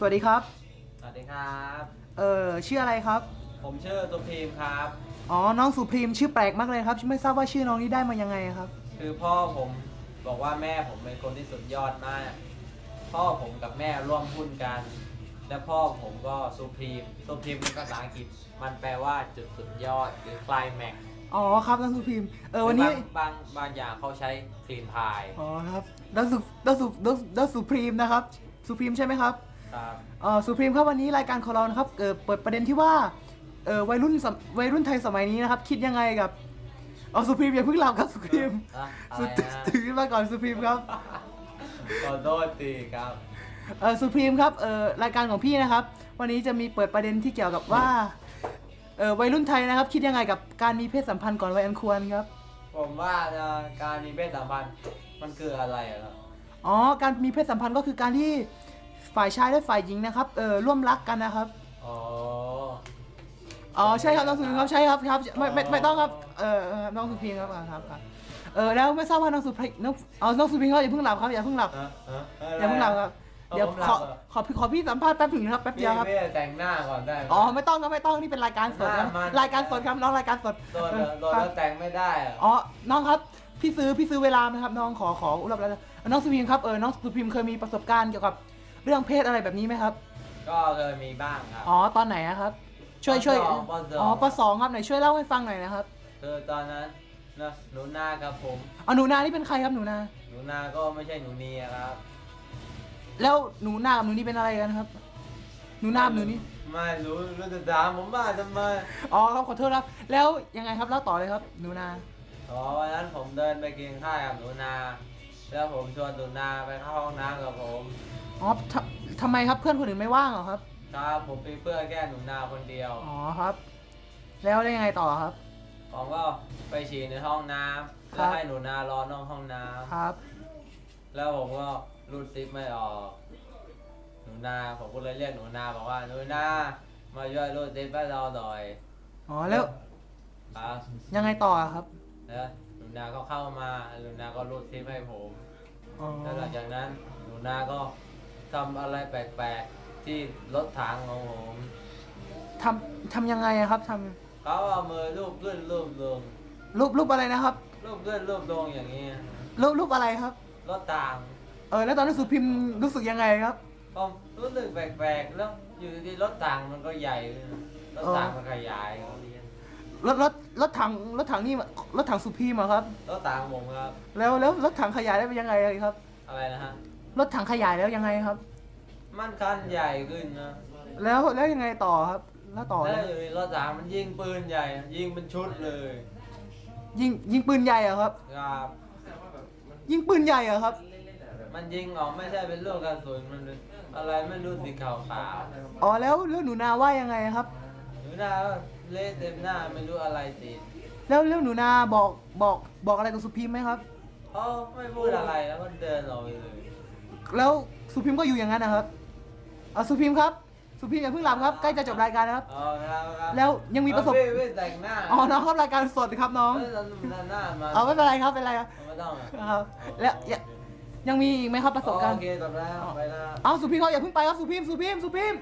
สวัสดีครับ สวัสดีครับ เออชื่ออะไรครับ ผมชื่อตุพีมครับ อ๋อ น้องสุพรีมชื่อแปลกมากเลยครับ ไม่ทราบว่าชื่อน้องนี้ได้มายังไงครับ คือพ่อผมบอกว่าแม่ผมเป็นคนที่สุดยอดมาก พ่อผมกับแม่ร่วมหุ้นกัน และพ่อผมก็ซูพรีมซูพรีมเป็นภาษาอังกฤษ มันแปลว่าจุดสุดยอดหรือ c l i m a x อ๋อครับน้องสุพรีมเออวันนี้ บางบางอย่างเขาใช้คลีนพาย อ๋อครับน้องสุน้องสุน้องน้องสุพรีมนะครับสุพรีมใช่ไหมครับ ครับเออสุพรีมครับวันนี้รายการของเรานะครับเออเปิดประเด็นที่ว่าเออวัยรุ่นสมวัยรุ่นไทยสมัยนี้นะครับ คิดยังไงกับอ๋อสุพรีมอย่าเพิ่งหลับครับสุพรีมอะอะสุไรนะตื่นขึ้นมาก่อนสุพรีมครับขอโทษทีครับเออสุพรีมครับเออรายการของพี่นะครับ วันนี้จะมีเปิดประเด็นที่เกี่ยวกับว่าเออวัยรุ่นไทยนะครับ คิดยังไงกับการมีเพศสัมพันธ์ก่อนวัยอันควรครับ ผมว่าเอ่อการมีเพศสัมพันธ์มันคืออะไรอะครับอ๋อการมีเพศสัมพันธ์ก็คือการที่ ฝ่ายชายและฝ่ายหญิงนะครับเออร่วมรักกันนะครับ อ๋อ อ๋อใช่ครับน้องสุพรีมครับใช่ครับครับไม่ไม่ไม่ต้องครับเออเออน้องสุพรีมครับครับครับเออแล้วไม่ทราบว่าน้องสุพรีมน้องอ๋อน้องสุพรีมครับอย่าเพิ่งหลับครับอย่าเพิ่งหลับฮะฮะะไรอย่าเพิ่งหลับครับเอาเดี๋ยวผมหลัขอบเหรอขอขอพี่สัมภาษณ์แป๊บหนึ่งนะครับแป๊บเดียวครับพี่พี่แต่งหน้าก่อนได้ไหม อ๋อไม่ต้องครับไม่ต้องนี่เป็นรายการสดครับมามารายการสดครับน้องรายการสดโดนเออโดนครับแล้วแต่งไม่ได้อะอ๋อน้องครับพี่ซื้อพี่ซื้อเวลาไหมครับน้องขอขออุรับแล้วนะน้องสุพิมครับเออน้องสุพิมเคยมีประสบการณ์เกี่ยวกับ เรื่องเพศอะไรแบบนี้ไหมครับ ก็เคยมีบ้างครับ อ๋อตอนไหนอะครับ ช่วยช่วยปสองปสอง อ๋อปสองครับไหนช่วยเล่าให้ฟังหน่อยนะครับคือตอนนั้นนะหนูนากับผมอ๋อหนูนานี่เป็นใครครับหนูนา หนูนาก็ไม่ใช่หนูเนียครับแล้วหนูนากับหนูนี่เป็นอะไรกันครับ หนูนากับหนูนี่ไม่รู้รู้จะถามผมว่าทำไมอ๋อครับขอโทษครับ แล้วยังไงครับเล่าต่อเลยครับ หนูนา อ๋อวันนั้นผมเดินไปกินข้าวกับหนูนา แล้วผมชวนหนูนาไปเข้าห้องน้ำกับผม อ๋อทำทำไมครับเพื่อนคนอื่นไม่ว่างเหรอครับ ครับผมเป็นเพื่อนแค่หนูนาคนเดียวอ๋อครับ แล้วได้ยังไงต่อครับ ผมก็ไปฉี่ในห้องน้ำครัแล้วบให้หนูนารอนอกห้องน้ำครับแล้วผมก็รูดซิปไม่ออก หนูนาผมก็เลยเรียกหนูนาบอกว่าหนูนามาช่วยรูดซิปให้เราหน่อยอ๋อแล้วครับยังไงต่อครับ แล้วหนูนาก็เข้ามาหนูนาก็รูดซิปให้ผม อ๋อแล้วหลังจากนั้นหนูนาก็ ทำอะไรแปลกๆ ที่รถถังของผมทำทำยังไงอะครับทำเขาเอามือรูปขึ้นรูปลงรูปรูปอะไรนะครับ รูปขึ้นรูปลงอย่างนี้รูปรูปอะไรครับ รถถังเออแล้วตอนนั้นสุพิมพ์รู้สึกยังไงครับ ผมรู้สึกแปลกๆแล้วอยู่ดีๆรถถังมันก็ใหญ่ขึ้นรถถังมันขยายรถรถรถถังรถถังนี่รถถังสุพิมพ์เหรอครับ รถถังผมครับ แล้วแล้วรถถังขยายได้เป็นยังไงครับ อะไรนะฮะ รถถังขยายแล้วยังไงครับ มันคันใหญ่ขึ้นนะแล้วแล้วยังไงต่อครับ แล้วต่อแล้วอยู่ดีรถถังมันยิงปืนใหญ่ ยิงเป็นชุดเลยยิงยิงปืนใหญ่เหรอครับ ครับ ยิงปืนใหญ่เหรอครับ มันยิงออกไม่ใช่เป็นลูกกระสุนมันเป็นอะไรไม่รู้สีขาวขาวอ๋อแล้วแล้วหนูนาว่ายังไงครับๆหนูหน้าก็เละเต็มหน้าไม่รู้อะไรติดแล้วแล้วหนูนาบอกบอกบอกอะไรกับสุพิมพ์ไหมครับ เขาไม่พูดอะไรแล้วก็เดินออกไปเลย แล้วสุพิมพ์ก็อยู่อย่างนั้นนะครับเอาสุพิมพ์ครับ สุพิมพ์อย่าเพิ่งหลับครับใกล้จะจบรายการแล้วครับอ๋อครับครับแล้วยังมีประสบ เอาพี่พี่แต่งหน้าอ๋อน้องครับรายการสดครับน้องเอ้ยหน้าหน้ามาเอาไม่เป็นไรครับเป็นไรครับไม่ต้องอะครับ แล้วยังยังมีอีกไหมครับประสบการณ์ โอเคจบแล้วไปแล้ว เอาสุพิมพ์เขาอย่าเพิ่งไปครับสุพิมพ์สุพิมพ์สุพิมพ์